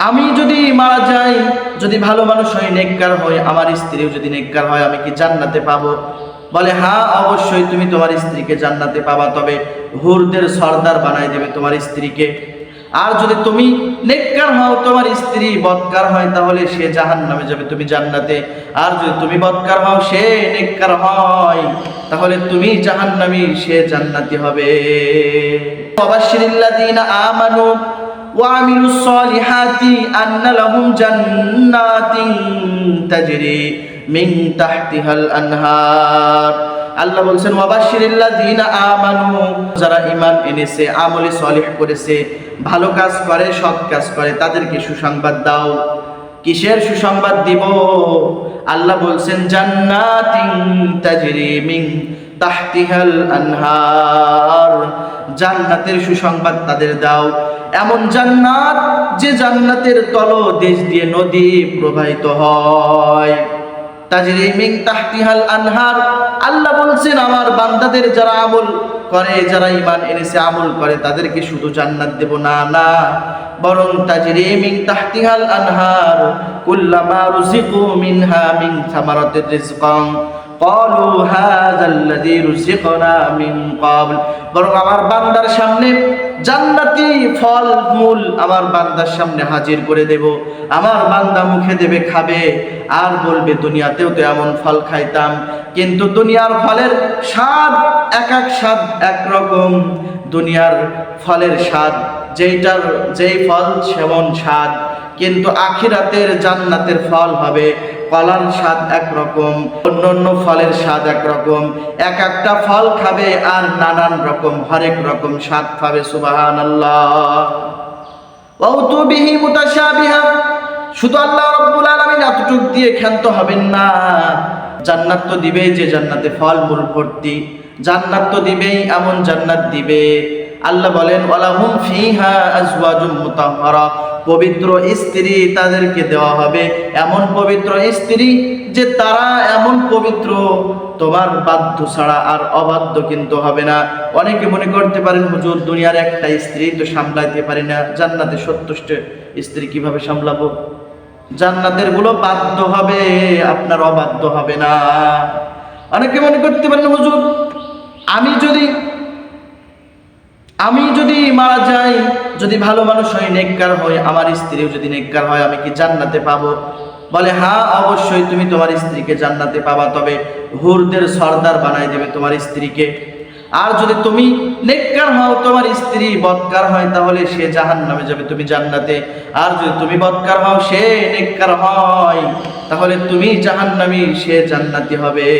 আমি যদি মারা যাই, যদি ভালো মানুষ হয় নেককার হয়, আমার স্ত্রীও যদি নেককার হয়, আমি কি জান্নাতে পাবো? বলে হ্যাঁ অবশ্যই তুমি তোমার স্ত্রীকে জান্নাতে পাবা, তবে হুরদের সর্দার বানাই দেবে তোমার স্ত্রীকে। আর যদি তুমি নেককার হও, তোমার স্ত্রী বৎকার হয়, তাহলে সে জাহান নামে যাবে, তুমি জান্নাতে। আর যদি তুমি বৎকার হও, সে নেককার হয়, তাহলে তুমি জাহান্নামী, সে জান্নাতি হবে। وعملوا الصالحات أن لهم جنات تجري من تحتها الأنهار আল্লাহ বলছেন ওয়াবাশশিরিল্লাযীনা আমানু যারা ঈমান এনেছে আমলে সলিহ করেছে ভালো কাজ করে সৎ কাজ করে তাদেরকে সুসংবাদ দাও কিসের সুসংবাদ দিব আল্লাহ বলছেন জান্নাতিন তাজরি মিন তাহতিহাল আনহার জান্নাতের সুসংবাদ তাদের দাও এমন জান্নাত যে জান্নাতের তল দেশ দিয়ে নদী প্রবাহিত হয়। তাজরি মিন তাহতিহাল আনহার, আল্লাহ বলছেন, আমার বান্দাদের যারা আমল করে, যারা ইমান এনেছে, আমল করে, তাদেরকে শুধু জান্নাত দেব না না। বরং তাহতিহাল আনহার মিনহা মিন قالوا هذا الذي رزقنا من قبل বরং আমার বান্দার সামনে জান্নাতি ফল মূল আমার বান্দার সামনে হাজির করে দেব আমার বান্দা মুখে দেবে খাবে আর বলবে দুনিয়াতেও তো এমন ফল খাইতাম কিন্তু দুনিয়ার ফলের স্বাদ এক এক স্বাদ একরকম দুনিয়ার ফলের স্বাদ যেইটার যেই ফল সেমন স্বাদ কিন্তু আখিরাতের জান্নাতের ফল হবে কলার স্বাদ একরকম, অন্য অন্য ফলের স্বাদ একরকম। এক একটা ফল খাবে আর নানান রকম, হরেক রকম স্বাদ পাবে সুবাহান আল্লাহ শুধু আল্লাহ রব্বুল আলামিন এতটুক দিয়ে ক্ষান্ত হবেন না। জান্নাত তো দিবেই যে জান্নাতে ফল মূল ভর্তি। জান্নাত তো দিবেই, এমন জান্নাত দিবে। আল্লাহ বলেন, ওয়ালাহুম ফিহা আজওয়াজুম মুতাহহারা। পবিত্র স্ত্রী তাদেরকে দেওয়া হবে। এমন পবিত্র স্ত্রী যে তারা এমন পবিত্র, তোমার বাধ্য ছাড়া আর অবাধ্য কিন্তু হবে না। অনেকে মনে করতে পারেন, হুজুর, দুনিয়ার একটা স্ত্রী তো সামলাইতে পারি না। জান্নাতে সন্তুষ্ট স্ত্রী কীভাবে সামলাবো? জান্নাতেরগুলো বাধ্য হবে, আপনার অবাধ্য হবে না। অনেকে মনে করতে পারেন, হুজুর, আমি যদি আমি যদি মারা যাই, যদি ভালো মানুষ হয় নেককার হয়, আমার স্ত্রীও যদি নেককার হয়, আমি কি জান্নাতে পাবো? বলে হ্যাঁ অবশ্যই তুমি তোমার স্ত্রীকে জান্নাতে পাবা, তবে হুরদের সর্দার বানাই দেবে তোমার স্ত্রীকে। আর যদি তুমি নেককার হও, তোমার স্ত্রী বৎকার হয়, তাহলে সে জাহান নামে যাবে, তুমি জান্নাতে। আর যদি তুমি বদকার হও, সে নেককার হয়, তাহলে তুমি জাহান্নামী সে জান্নাতি হবে।